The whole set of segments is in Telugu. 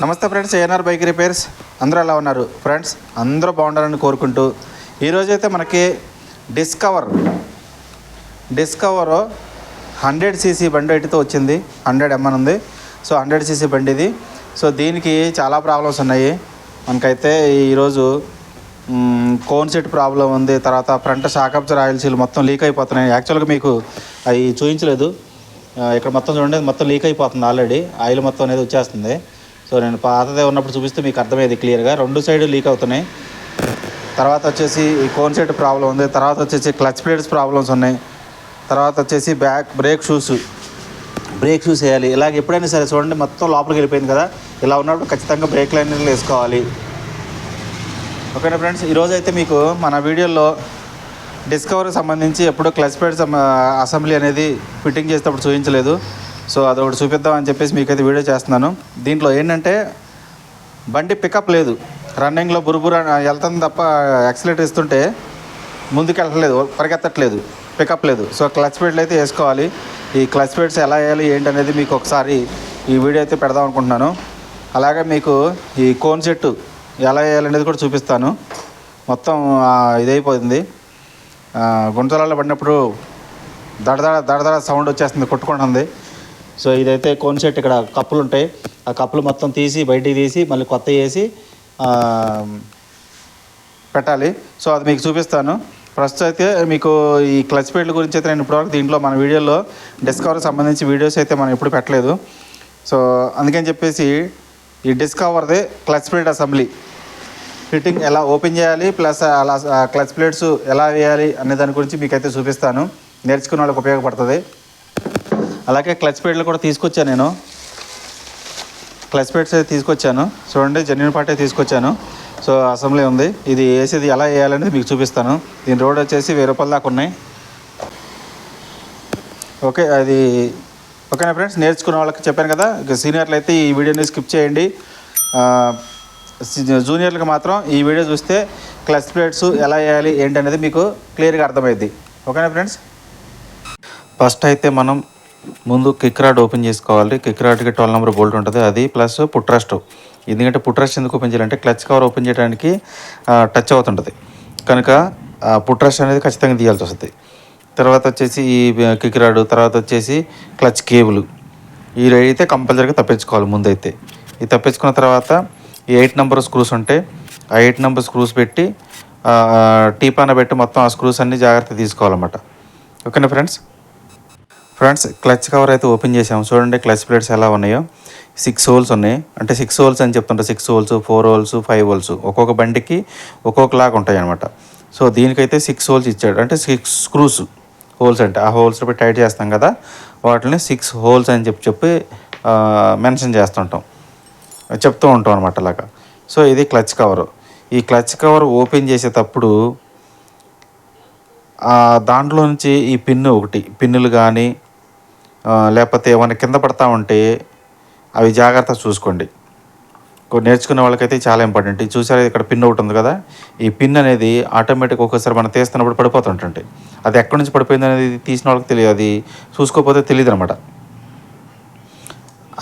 నమస్తే ఫ్రెండ్స్ ఏఎన్ఆర్ బైక్ రిపేర్స్. అందరూ ఎలా ఉన్నారు? ఫ్రెండ్స్ అందరూ బాగుండాలని కోరుకుంటూ ఈరోజైతే మనకి డిస్కవర్ డిస్కవర్ హండ్రెడ్ సీసీ బండి అయితే వచ్చింది. హండ్రెడ్ ఎంఎన్ ఉంది. సో హండ్రెడ్ సీసీ బండి ఇది. సో దీనికి చాలా ప్రాబ్లమ్స్ ఉన్నాయి. మనకైతే ఈరోజు కోన్ సెట్ ప్రాబ్లం ఉంది. తర్వాత ఫ్రంట్ షాకప్స్ రాయల్సీలు మొత్తం లీక్ అయిపోతున్నాయి. యాక్చువల్గా మీకు అవి చూపించలేదు ఇక్కడ మొత్తం చూడండి మొత్తం లీక్ అయిపోతుంది ఆల్రెడీ. ఆయిల్ మొత్తం అనేది వచ్చేస్తుంది. సో నేను పాతదే ఉన్నప్పుడు చూపిస్తే మీకు అర్థమయ్యేది క్లియర్గా రెండు సైడ్ లీక్ అవుతున్నాయి. తర్వాత వచ్చేసి ఈ కోన్ సెట్ ప్రాబ్లం ఉంది. తర్వాత వచ్చేసి క్లచ్ ప్లేట్స్ ప్రాబ్లమ్స్ ఉన్నాయి. తర్వాత వచ్చేసి back brake shoes brake shoes వేయాలి. ఇలాగ ఎప్పుడైనా సరే చూడండి మొత్తం లోపలికి వెళ్ళిపోయింది కదా. ఇలా ఉన్నప్పుడు ఖచ్చితంగా బ్రేక్ లైనర్లు వేసుకోవాలి. ఓకేనా ఫ్రెండ్స్ ఈరోజు అయితే మీకు మన వీడియోలో డిస్కవర్కి సంబంధించి ఎప్పుడూ క్లచ్ ప్లేట్స్ అసెంబ్లీ అనేది ఫిట్టింగ్ చేసేటప్పుడు చూపించలేదు. సో అదొకటి చూపిద్దాం అని చెప్పేసి మీకైతే వీడియో చేస్తున్నాను. దీంట్లో ఏంటంటే బండి పికప్ లేదు. రన్నింగ్లో బురుబురు వెళ్తుంది తప్ప యాక్సిలేటర్ ఇస్తుంటే ముందుకెళ్ళట్లేదు పరిగెత్తట్లేదు పికప్ లేదు. సో క్లచ్ ప్లేట్లు అయితే వేసుకోవాలి. ఈ క్లచ్ ప్లేట్స్ ఎలా వేయాలి ఏంటి అనేది మీకు ఒకసారి ఈ వీడియో అయితే పెడదాం అనుకుంటున్నాను. అలాగే మీకు ఈ కోన్ సెట్టు ఎలా వేయాలనేది కూడా చూపిస్తాను. మొత్తం ఇదైపోయింది. ఆ, గుంటలలో పడినప్పుడు దడదడ దడదడ సౌండ్ వచ్చేస్తుంది కొట్టుకుంటుంది. సో ఇదైతే కోన్ సెట్ ఇక్కడ కప్పులు ఉంటాయి. ఆ కప్పులు మొత్తం తీసి బయటికి తీసి మళ్ళీ కొత్త వేసి పెట్టాలి. సో అది మీకు చూపిస్తాను. ప్రస్తుతం అయితే మీకు ఈ క్లచ్ ప్లేట్ల గురించి అయితే నేను ఇప్పటివరకు దీంట్లో మన వీడియోలో డిస్కవర్కి సంబంధించి వీడియోస్ అయితే మనం ఎప్పుడు పెట్టలేదు. సో అందుకని చెప్పేసి ఈ డిస్కవర్ది క్లచ్ ప్లేట్ అసెంబ్లీ ఫిట్టింగ్ ఎలా ఓపెన్ చేయాలి ప్లస్ అలా క్లచ్ ప్లేట్స్ ఎలా వేయాలి అనే దాని గురించి మీకైతే చూపిస్తాను. నేర్చుకునే వాళ్ళకి ఉపయోగపడుతుంది. అలాగే క్లచ్ ప్లేట్లు కూడా తీసుకొచ్చాను నేను. క్లచ్ ప్లేట్స్ అయితే తీసుకొచ్చాను. చూడండి జెన్యున్ పార్టీ తీసుకొచ్చాను. సో అసెంబ్లీ ఉంది. ఇది వేసేది ఎలా వేయాలనేది మీకు చూపిస్తాను. దీని రోడ్ వచ్చేసి వెయ్యి రూపాయల దాకా ఉన్నాయి. ఓకే అది ఓకేనా ఫ్రెండ్స్? నేర్చుకున్న వాళ్ళకి చెప్పాను కదా. సీనియర్లు అయితే ఈ వీడియోని స్కిప్ చేయండి. జూనియర్లకు మాత్రం ఈ వీడియో చూస్తే క్లచ్ ప్లేట్స్ ఎలా వేయాలి ఏంటి అనేది మీకు క్లియర్గా అర్థమైంది ఓకేనా ఫ్రెండ్స్? ఫస్ట్ అయితే మనం ముందు కిక్ రాడ్ ఓపెన్ చేసుకోవాలి. కిక్ రాడ్కి ట్వెల్వ్ నెంబర్ బోల్ట్ ఉంటుంది. అది ప్లస్ పుట్రాస్ట్ ఎందుకంటే పుట్రస్ట్ ఎందుకు ఓపెన్ చేయాలంటే క్లచ్ కవర్ ఓపెన్ చేయడానికి టచ్ అవుతుంటుంది. కనుక పుట్రాస్ట్ పుట్రస్ట్ అనేది ఖచ్చితంగా తీయాల్సి వస్తుంది. తర్వాత వచ్చేసి ఈ కిక్ రాడ్ తర్వాత వచ్చేసి క్లచ్ కేబుల్. ఈ అయితే కంపల్సరీగా తప్పించుకోవాలి ముందైతే. ఇది తప్పించుకున్న తర్వాత ఈ ఎయిట్ నెంబర్ స్క్రూస్ ఉంటాయి ఆ ఎయిట్ నెంబర్ స్క్రూస్ పెట్టి టీపాన పెట్టి మొత్తం ఆ స్క్రూస్ అన్ని జాగ్రత్త తీసుకోవాలన్నమాట. ఓకేనా ఫ్రెండ్స్? ఫ్రెండ్స్ క్లచ్ కవర్ అయితే ఓపెన్ చేసాము చూడండి క్లచ్ ప్లేట్స్ ఎలా ఉన్నాయో. సిక్స్ హోల్స్ ఉన్నాయి. అంటే సిక్స్ హోల్స్ అని చెప్తుంటారు six holes four holes five holes ఒక్కొక్క బండికి ఒక్కొక్కలాగా ఉంటాయి అనమాట సో దీనికైతే సిక్స్ హోల్స్ ఇచ్చాడు. అంటే సిక్స్ స్క్రూస్ హోల్స్ అంటే ఆ హోల్స్ పెట్టి టైట్ చేస్తాం కదా వాటిని సిక్స్ హోల్స్ అని చెప్పి చెప్పి మెన్షన్ చేస్తుంటాం. చెప్తూ ఉంటాం అనమాట అలాగా. సో ఇది క్లచ్ కవర్. ఈ క్లచ్ కవర్ ఓపెన్ చేసేటప్పుడు దాంట్లో నుంచి ఈ పిన్ను ఒకటి పిన్నులు కానీ లేకపోతే ఏమైనా కింద పడతా ఉంటే అవి జాగ్రత్త చూసుకోండి. కొన్ని నేర్చుకునే వాళ్ళకైతే చాలా ఇంపార్టెంట్. చూసారా ఇక్కడ పిన్ ఒకటి ఉంది కదా? ఈ పిన్ అనేది ఆటోమేటిక్ ఒక్కోసారి మనం తీస్తున్నప్పుడు పడిపోతుంటుంది అది ఎక్కడి నుంచి పడిపోయింది అనేది తీసిన వాళ్ళకి తెలియదు. అది చూసుకోకపోతే తెలియదు అనమాట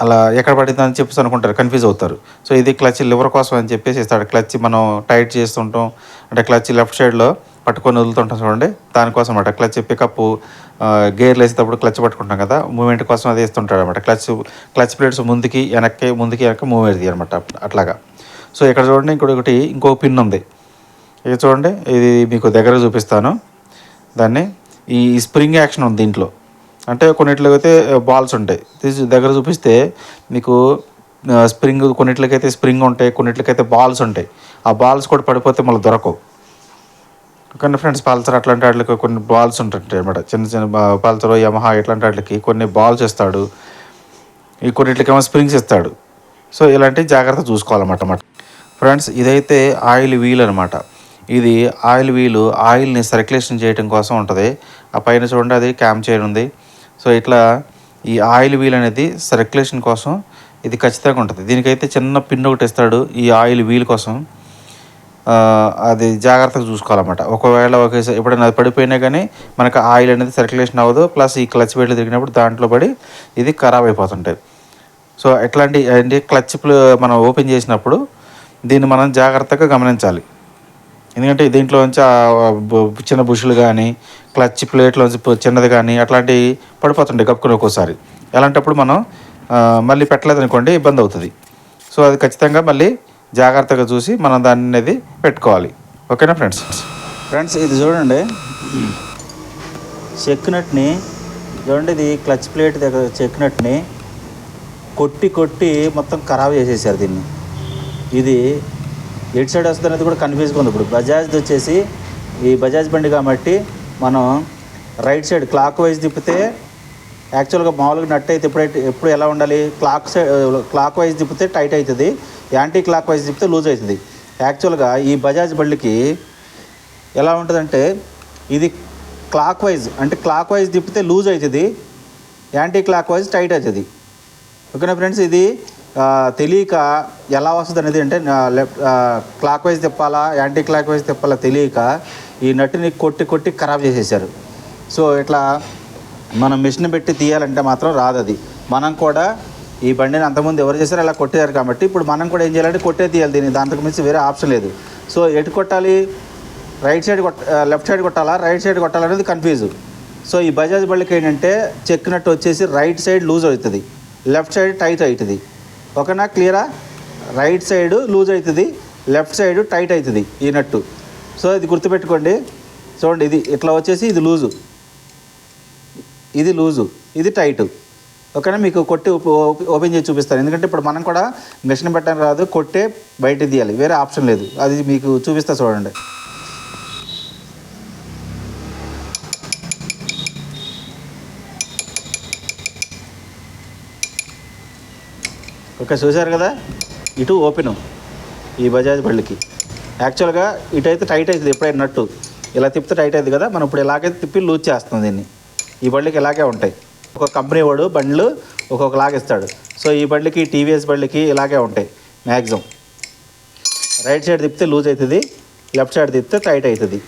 అలా ఎక్కడ పడింది అని చెప్పేసి అనుకుంటారు. కన్ఫ్యూజ్ అవుతారు. సో ఇది క్లచ్ లివర్ కోసం అని చెప్పేసి ఇస్తాడు. క్లచ్ మనం టైట్ చేస్తుంటాం. అంటే క్లచ్ లెఫ్ట్ సైడ్లో పట్టుకొని వదులుతుంటాం చూడండి. దానికోసం అనమాట క్లచ్ పికప్ గేర్లు వేసేటప్పుడు క్లచ్ పట్టుకుంటాం కదా మూమెంట్ కోసం అది వేస్తుంటాడు అనమాట క్లచ్ క్లచ్ ప్లేట్స్ ముందుకి వెనక్కి ముందుకి వెనక్కి మూవ్ అవుతుంది అనమాట అట్లాగా. సో ఇక్కడ చూడండి ఇంకొకటి ఇంకో పిన్ ఉంది. ఇది చూడండి ఇది మీకు దగ్గర చూపిస్తాను. దాన్ని ఈ స్ప్రింగ్ యాక్షన్ ఉంది దీంట్లో. అంటే కొన్నిట్లో అయితే బాల్స్ ఉంటాయి. తీసి దగ్గర చూపిస్తే మీకు స్ప్రింగ్ స్ప్రింగ్ కొన్నిట్లకైతే స్ప్రింగ్ ఉంటాయి కొన్నిట్లకైతే బాల్స్ ఉంటాయి. ఆ బాల్స్ కూడా పడిపోతే మళ్ళీ దొరకవు. కొన్ని ఫ్రెండ్స్ పల్సర్ అట్లాంటి వాటికి కొన్ని బాల్స్ ఉంటుంటాయి అనమాట చిన్న చిన్న పల్సర్ యమహా ఇట్లాంటి వాటికి కొన్ని బాల్స్ ఇస్తాడు ఈ కొన్నిట్లకేమో స్ప్రింగ్స్ ఇస్తాడు. సో ఇలాంటి జాగ్రత్త చూసుకోవాలన్నమాట ఫ్రెండ్స్ ఇదైతే ఆయిల్ వీల్ అనమాట ఇది ఆయిల్ వీలు ఆయిల్ని సర్క్యులేషన్ చేయడం కోసం ఉంటుంది. ఆ పైన చూడండి అది క్యామ్ చైన్ ఉంది. సో ఇట్లా ఈ ఆయిల్ వీల్ అనేది సర్క్యులేషన్ కోసం ఇది ఖచ్చితంగా ఉంటుంది. దీనికైతే చిన్న పిన్ ఒకటి ఇస్తాడు ఈ ఆయిల్ వీల్ కోసం. అది జాగ్రత్తగా చూసుకోవాలన్నమాట. ఒకవేళ ఒకేసారి ఎప్పుడైనా అది పడిపోయినా కానీ మనకు ఆయిల్ అనేది సర్క్యులేషన్ అవ్వదు. ప్లస్ ఈ క్లచ్ బెల్ట్ తిరిగినప్పుడు దాంట్లో పడి ఇది ఖరాబ్ అయిపోతుంటాయి సో ఎట్లాంటి అంటే క్లచ్ మనం ఓపెన్ చేసినప్పుడు దీన్ని మనం జాగ్రత్తగా గమనించాలి. ఎందుకంటే దీంట్లో నుంచి చిన్న బుషులు కానీ క్లచ్ ప్లేట్లోంచి చిన్నది కానీ అట్లాంటివి పడిపోతుంటాయి కప్పుకుని ఒక్కోసారి. అలాంటప్పుడు మనం మళ్ళీ పెట్టలేదు అనుకోండి ఇబ్బంది అవుతుంది. సో అది ఖచ్చితంగా మళ్ళీ జాగ్రత్తగా చూసి మనం దాన్ని అనేది పెట్టుకోవాలి. ఓకేనా ఫ్రెండ్స్? ఫ్రెండ్స్ ఇది చూడండి. చెక్ నట్ని చూడండి ఇది క్లచ్ ప్లేట్ దగ్గర చెక్ నట్ని కొట్టి కొట్టి మొత్తం ఖరాబ్ చేసేసారు దీన్ని. ఇది ఎటు సైడ్ వస్తుంది అనేది కూడా కన్ఫ్యూజ్గా ఉంది. ఇప్పుడు బజాజ్ది వచ్చేసి ఈ బజాజ్ బండి కాబట్టి మనం రైట్ సైడ్ క్లాక్ వైజ్ తిప్పితే యాక్చువల్గా మామూలుగా నట్ అయితే ఎప్పుడైతే ఎప్పుడు ఎలా ఉండాలి? క్లాక్ సైడ్ క్లాక్ వైజ్ తిప్పితే టైట్ అవుతుంది యాంటీ క్లాక్ వైజ్ తిప్పితే లూజ్ అవుతుంది యాక్చువల్గా ఈ బజాజ్ బళ్ళకి ఎలా ఉంటుందంటే ఇది క్లాక్ వైజ్ అంటే క్లాక్ వైజ్ తిప్పితే లూజ్ అవుతుంది యాంటీ క్లాక్ వైజ్ టైట్ అవుతుంది ఓకేనా ఫ్రెండ్స్? ఇది తెలియక ఎలా వస్తుంది అనేది అంటే లెఫ్ట్ క్లాక్ వైజ్ తిప్పాలా యాంటీ క్లాక్ వైజ్ తిప్పాలా తెలియక ఈ నట్టుని కొట్టి కొట్టి ఖరాబ్ చేసేసారు. సో ఇట్లా మనం మిషన్ పెట్టి తీయాలంటే మాత్రం రాదు అది మనం కూడా ఈ బండిని అంతకుముందు ఎవరు చేశారో అలా కొట్టారు కాబట్టి ఇప్పుడు మనం కూడా ఏం చేయాలంటే కొట్టే తీయాలి దీన్ని. దాంతకు మించి వేరే ఆప్షన్ లేదు. సో ఎటు కొట్టాలి? రైట్ సైడ్ కొట్ట లెఫ్ట్ సైడ్ కొట్టాలా? రైట్ సైడ్ కొట్టాలనేది కన్ఫ్యూజ్. సో ఈ బజాజ్ బళ్ళకి ఏంటంటే చెక్కినట్టు వచ్చేసి రైట్ సైడ్ లూజ్ అవుతుంది. లెఫ్ట్ సైడ్ టైట్ అవుతుంది. ఓకేనా? క్లియరా? రైట్ సైడ్ లూజ్ అవుతుంది. లెఫ్ట్ సైడ్ టైట్ అవుతుంది ఈ నట్టు. సో ఇది గుర్తుపెట్టుకోండి. చూడండి ఇది ఇట్లా వచ్చేసి ఇది లూజు. ఇది లూజు ఇది టైట్. ఓకేనా? మీకు కొట్టి ఓపెన్ చేసి చూపిస్తాను. ఎందుకంటే ఇప్పుడు మనం కూడా మిషన్ పెట్టడానికి రాదు కొట్టే బయట తీయాలి. వేరే ఆప్షన్ లేదు. అది మీకు చూపిస్తా చూడండి. ఓకే చూశారు కదా? ఇటు ఓపెను ఈ బజాజ్ బళ్ళకి. యాక్చువల్గా ఇటు అయితే టైట్ అవుతుంది ఎప్పుడైనా నట్టు. ఇలా తిప్పితే టైట్ అవుతుంది కదా? మనం ఇప్పుడు ఇలాగే తిప్పి లూజ్ చేస్తాం దీన్ని. ఈ బండికి ఇలాగే ఉంటాయి. ఒక కంపెనీ వాడు బండ్లు ఒక్కొక్కలాగా ఇస్తాడు. సో ఈ బండ్లకి టీవీఎస్ బండ్లకి ఇలాగే ఉంటాయి మ్యాక్సిమం రైట్ సైడ్ తిప్పితే లూజ్ అవుతుంది లెఫ్ట్ సైడ్ తిప్పితే టైట్ అవుతుంది.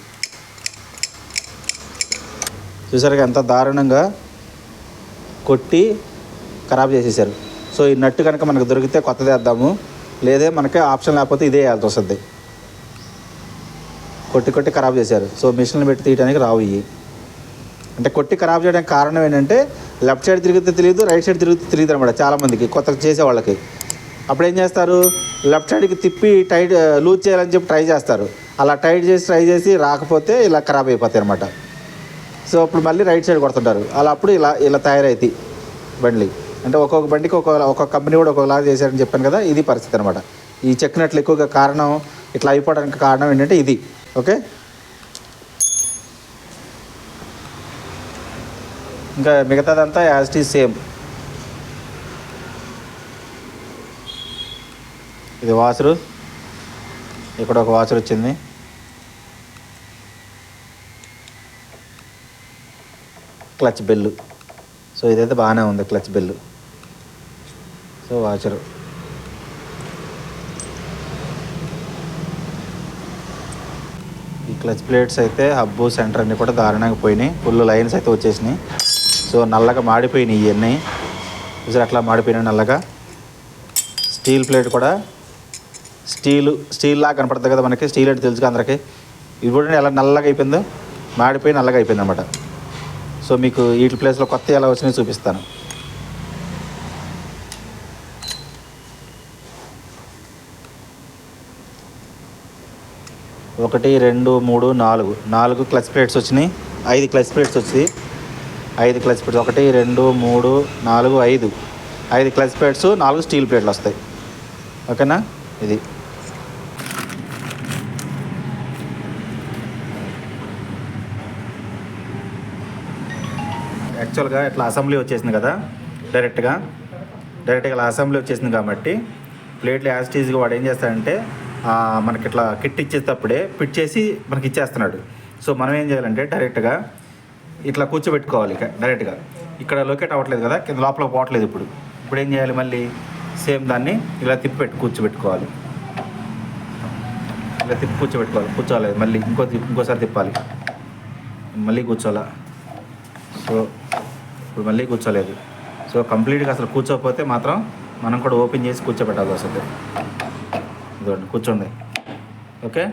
చూసారుగా ఎంత దారుణంగా కొట్టి ఖరాబ్ చేసేసారు. సో ఈ నట్టు కనుక మనకు దొరికితే కొత్తది వేద్దాము. లేదే మనకి ఆప్షన్ లేకపోతే ఇదే వేయాల్సి వస్తుంది. కొట్టి కొట్టి ఖరాబ్ చేశారు. సో మిషన్లు పెట్టి తీయడానికి రావు ఇవి. అంటే కొట్టి ఖరాబ్ చేయడానికి కారణం ఏంటంటే లెఫ్ట్ సైడ్ తిరిగితే తెలియదు రైట్ సైడ్ తిరిగితే తెలియదు అనమాట చాలామందికి కొత్తగా చేసే వాళ్ళకి. అప్పుడు ఏం చేస్తారు? లెఫ్ట్ సైడ్కి తిప్పి టైట్ లూజ్ చేయాలని చెప్పి ట్రై చేస్తారు. అలా టైట్ చేసి ట్రై చేసి రాకపోతే ఇలా ఖరాబ్ అయిపోతాయి అనమాట సో అప్పుడు మళ్ళీ రైట్ సైడ్ కొడుతుంటారు. అలా అప్పుడు ఇలా ఇలా తయారైతాయి బండ్లు. అంటే ఒక్కొక్క బండికి ఒక్కొక్క ఒక్కొక్క కంపెనీ కూడా ఒక్కొక్కలాగా చేశారని చెప్పాను కదా ఇది పరిస్థితి అనమాట ఈ చెక్కినట్లు ఎక్కువగా కారణం ఇట్లా అయిపోవడానికి కారణం ఏంటంటే ఇది. ఓకే? ఇంకా మిగతాదంతా యాజ్ టీ సేమ్ ఇది వాసరు. ఇక్కడ ఒక వాచర్ వచ్చింది. Clutch bell. సో ఇదైతే బాగానే ఉంది క్లచ్ బెల్లు. సో వాచరు ఈ క్లచ్ ప్లేట్స్ అయితే హబ్బు సెంటర్ అన్నీ కూడా దారుణంగా పోయినాయి. ఫుల్ లైన్స్ అయితే వచ్చేసినాయి. సో నల్లగా మాడిపోయినాయి ఇవన్నీ చూసారు అట్లా మాడిపోయినాయి నల్లగా. స్టీల్ ప్లేట్ కూడా స్టీల్ స్టీల్ లాగా కనపడుతుంది కదా మనకి స్టీల్ అంటే తెలుసు అందరికి. ఇది కూడా ఎలా నల్లగా అయిపోయిందో? మాడిపోయి నల్లగా అయిపోయింది అనమాట సో మీకు వీటి ప్లేస్లో కొత్త ఎలా వచ్చినాయో చూపిస్తాను. ఒకటి రెండు మూడు నాలుగు. నాలుగు క్లచ్ ప్లేట్స్ వచ్చినాయి. ఐదు క్లచ్ ప్లేట్స్ వచ్చి ఐదు క్లచ్ ప్లేట్స్ ఒకటి రెండు మూడు నాలుగు ఐదు. ఐదు క్లచ్ ప్లేట్స్ నాలుగు స్టీల్ ప్లేట్లు వస్తాయి. ఓకేనా? ఇది. యాక్చువల్గా ఇట్లా అసెంబ్లీ వచ్చేసింది కదా? డైరెక్ట్గా డైరెక్ట్గా ఇలా అసెంబ్లీ వచ్చేసింది కాబట్టి ప్లేట్లు యాజిటీజ్గా వాడు ఏం చేస్తాడంటే మనకి ఇట్లా కిట్ ఇచ్చేటప్పుడే పిట్ చేసి మనకి ఇచ్చేస్తున్నాడు. సో మనం ఏం చేయాలంటే డైరెక్ట్గా ఇట్లా కూర్చోబెట్టుకోవాలి ఇక డైరెక్ట్గా. ఇక్కడ లొకేట్ అవ్వట్లేదు కదా కింద లోపల పోవట్లేదు ఇప్పుడు. ఇప్పుడు ఏం చేయాలి మళ్ళీ? సేమ్ దాన్ని ఇలా తిప్పి కూర్చోబెట్టుకోవాలి. ఇలా తిప్పి కూర్చోబెట్టుకోవాలి కూర్చోవాలి మళ్ళీ ఇంకో తిప్పి- ఇంకోసారి తిప్పాలి. మళ్ళీ కూర్చోాలా సో ఇప్పుడు మళ్ళీ కూర్చోలేదు. సో కంప్లీట్గా అసలు కూర్చోకపోతే మాత్రం మనం కూడా ఓపెన్ చేసి కూర్చోబెట్టాల్సి వస్తుంది. ఇదిగోండి కూర్చోండి. ఓకే?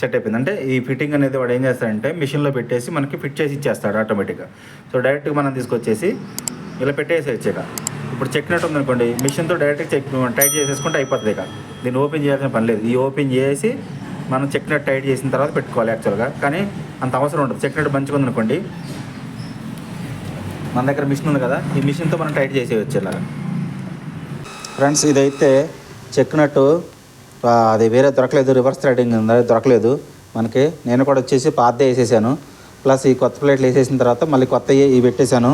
సెట్ అయిపోయింది. అంటే ఈ ఫిట్టింగ్ అనేది వాడు ఏం చేస్తాడంటే మిషన్లో పెట్టేసి మనకి ఫిట్ చేసి ఇచ్చేస్తాడు ఆటోమేటిక్గా. సో డైరెక్ట్గా మనం తీసుకొచ్చేసి ఇలా పెట్టేసేయచ్చు ఇక. ఇప్పుడు చెక్కినట్టు ఉందనుకోండి మిషన్తో డైరెక్ట్గా చెక్ టైట్ చేసేసుకుంటే అయిపోతుంది ఇక. దీన్ని ఓపెన్ చేయాల్సిన పని లేదు. ఈ ఓపెన్ చేసి మనం చెక్కినట్టు టైట్ చేసిన తర్వాత పెట్టుకోవాలి యాక్చువల్గా. కానీ అంత అవసరం ఉండదు. చెక్కినట్టు మంచిగా ఉందనుకోండి మన దగ్గర మిషన్ ఉంది కదా ఈ మిషన్తో మనం టైట్ చేసేయచ్చు ఇలాగా. ఫ్రెండ్స్ ఇదైతే చెక్కినట్టు అది వేరే దొరకలేదు రివర్స్ థ్రెడింగ్ అది దొరకలేదు. మనకి నేను కూడా వచ్చేసి పాతదే వేసేసాను. ప్లస్ ఈ కొత్త ప్లేట్లు వేసేసిన తర్వాత మళ్ళీ కొత్త ఇవి పెట్టేశాను.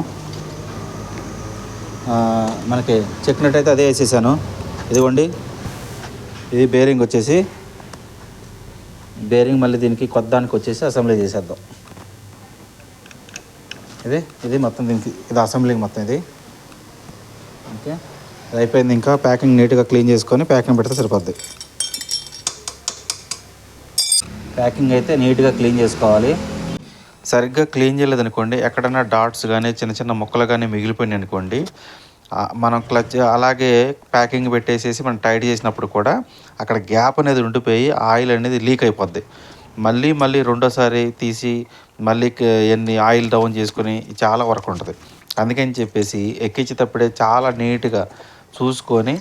మనకి చెక్కినట్టు అయితే అదే వేసేసాను. ఇదిగోండి. ఇది బేరింగ్ వచ్చేసి. బేరింగ్ మళ్ళీ దీనికి కొత్త దానికి వచ్చేసి అసెంబ్లీ చేసేద్దాం. ఇది ఇది మొత్తం దీనికి ఇది అసెంబ్లింగ్ మొత్తం ఇది. ఓకే. అది అయిపోయింది ఇంకా ప్యాకింగ్ నీట్గా క్లీన్ చేసుకొని ప్యాకింగ్ పెడితే సరిపోద్ది. ప్యాకింగ్ అయితే నీట్గా క్లీన్ చేసుకోవాలి. సరిగ్గా క్లీన్ చేయలేదు అనుకోండి ఎక్కడైనా డాట్స్ కానీ చిన్న చిన్న ముక్కలు కానీ మిగిలిపోయినాయి అనుకోండి మనం క్లచ్ అలాగే ప్యాకింగ్ పెట్టేసేసి మనం టైట్ చేసినప్పుడు కూడా అక్కడ గ్యాప్ అనేది ఉండిపోయి ఆయిల్ అనేది లీక్ అయిపోద్ది. మళ్ళీ మళ్ళీ రెండోసారి తీసి మళ్ళీ ఎన్ని ఆయిల్ డౌన్ చేసుకుని చాలా వర్క్ ఉంటుంది. అందుకని చెప్పేసి ఎక్కించేటప్పుడే చాలా నీట్గా చూసుకొని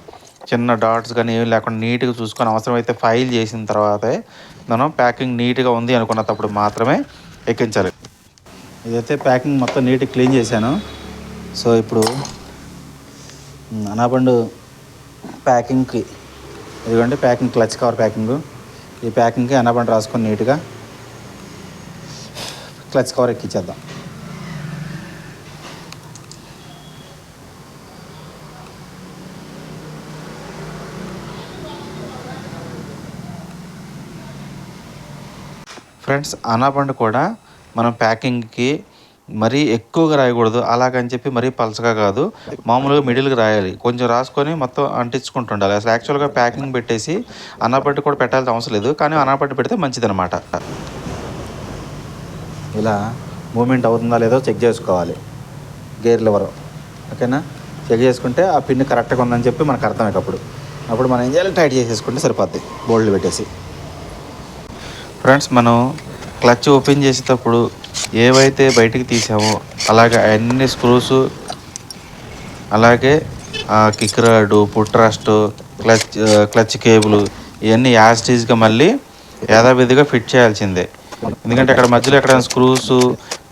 చిన్న డాట్స్ కానీ ఏమి లేకుండా నీట్గా చూసుకొని అవసరమైతే ఫైల్ చేసిన తర్వాతే మనం ప్యాకింగ్ నీట్గా ఉంది అనుకున్నప్పుడు మాత్రమే ఎక్కించాలి. ఇదైతే ప్యాకింగ్ మొత్తం నీట్గా క్లీన్ చేశాను. సో ఇప్పుడు అనాపండు అనాబండు ప్యాకింగ్కి ఇదిగోండి ప్యాకింగ్ క్లచ్ కవర్ ప్యాకింగ్. ఈ ప్యాకింగ్కి అనాపండు రాసుకొని నీట్గా క్లచ్ కవర్ ఎక్కించేద్దాం ఫ్రెండ్స్ అనాబండ్ కూడా మనం ప్యాకింగ్కి మరీ ఎక్కువగా రాయకూడదు. అలాగని చెప్పి మరీ పలసగా కాదు. మామూలుగా మిడిల్గా రాయాలి. కొంచెం రాసుకొని మొత్తం అంటించుకుంటుండాలి. అసలు యాక్చువల్గా ప్యాకింగ్ పెట్టేసి అనాపట్టు కూడా పెట్టాల్సిన అవసరం లేదు. కానీ అనాపట్టు పెడితే మంచిదనమాట ఇలా మూమెంట్ అవుతుందా లేదో చెక్ చేసుకోవాలి. Gear lever. ఓకేనా? చెక్ చేసుకుంటే ఆ పిన్ కరెక్ట్గా ఉందని చెప్పి మనకు అర్థమయ్యేటప్పుడు. అప్పుడు అప్పుడు మనం ఏం చేయాలి? టైట్ చేసేసుకుంటే సరిపోద్ది. బోల్డ్ పెట్టేసి. ఫ్రెండ్స్ మనం క్లచ్ ఓపెన్ చేసేటప్పుడు ఏవైతే బయటికి తీసామో అలాగే అన్ని స్క్రూస్ అలాగే kick rod footrest clutch clutch cable ఇవన్నీ యాస్టీజ్గా మళ్ళీ యథావిధిగా ఫిట్ చేయాల్సిందే. ఎందుకంటే అక్కడ మధ్యలో ఎక్కడ స్క్రూస్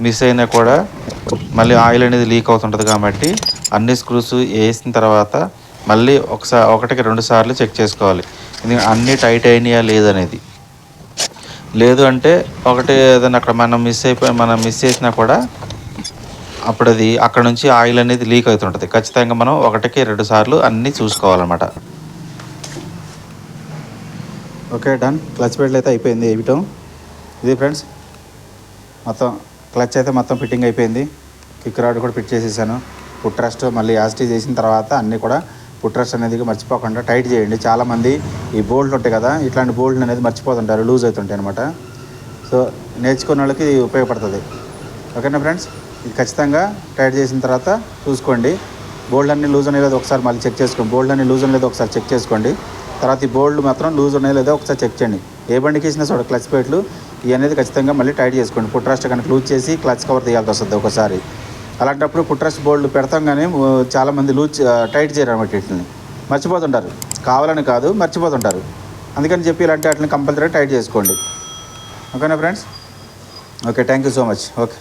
మిస్ అయినా కూడా మళ్ళీ ఆయిల్ అనేది లీక్ అవుతుంటుంది కాబట్టి అన్ని స్క్రూస్ వేసిన తర్వాత మళ్ళీ ఒకసారి ఒకటికి రెండు సార్లు చెక్ చేసుకోవాలి. ఎందుకంటే అన్నీ టైట్ అయినాయా లేదనేది లేదు అంటే ఒకటి ఏదైనా అక్కడ మనం మిస్ అయిపోయి మనం మిస్ చేసినా కూడా అప్పుడు అది అక్కడ నుంచి ఆయిల్ అనేది లీక్ అవుతుంటుంది. ఖచ్చితంగా మనం ఒకటికి రెండు సార్లు అన్నీ చూసుకోవాలన్నమాట. Okay done. క్లచ్ పెడల్ అయితే అయిపోయింది వేయటం ఇది ఫ్రెండ్స్ మొత్తం క్లచ్ అయితే మొత్తం ఫిట్టింగ్ అయిపోయింది. కిక్ రాడ్ కూడా ఫిట్ చేసేసాను. పుట్ రెస్ట్ మళ్ళీ యాసిటీ చేసిన తర్వాత అన్నీ కూడా పుట్ అనేది మర్చిపోకుండా టైట్ చేయండి. చాలామంది ఈ బోల్ట్లు ఉంటాయి కదా ఇట్లాంటి బోల్ట్లు అనేది మర్చిపోతుంటారు లూజ్ అవుతుంటాయి అనమాట సో నేర్చుకున్న వాళ్ళకి ఉపయోగపడుతుంది. ఓకేనా ఫ్రెండ్స్? ఇది ఖచ్చితంగా టైట్ చేసిన తర్వాత చూసుకోండి. బోల్డ్ అన్ని లూజ్ అనేది లేదో ఒకసారి మళ్ళీ చెక్ చేసుకోండి. బోల్డ్ అన్ని లూజ్ అనేది ఒకసారి చెక్ చేసుకోండి. తర్వాత ఈ బోల్డ్ మాత్రం లూజ్ ఉన్నాయి లేదో ఒకసారి చెక్ చేయండి. ఏ బండికి ఇచ్చినా చూడ క్లచ్ ప్లేట్లు ఇవి అనేది ఖచ్చితంగా మళ్ళీ టైట్ చేసుకోండి. పుట్రాస్ట్ కనుక లూజ్ చేసి క్లచ్ కవర్ తీయాల్సి వస్తుంది ఒకసారి. అలాంటప్పుడు కుట్రస్ బోల్డ్ పెడతాం కానీ చాలామంది లూజ్ టైట్ చేయరు అనమాట వీటిని. మర్చిపోతుంటారు. కావాలని కాదు మర్చిపోతుంటారు. అందుకని చెప్పి ఇలాంటి వాటిని కంపల్సరీ టైట్ చేసుకోండి. ఓకేనా friends? Okay thank you so much. Okay.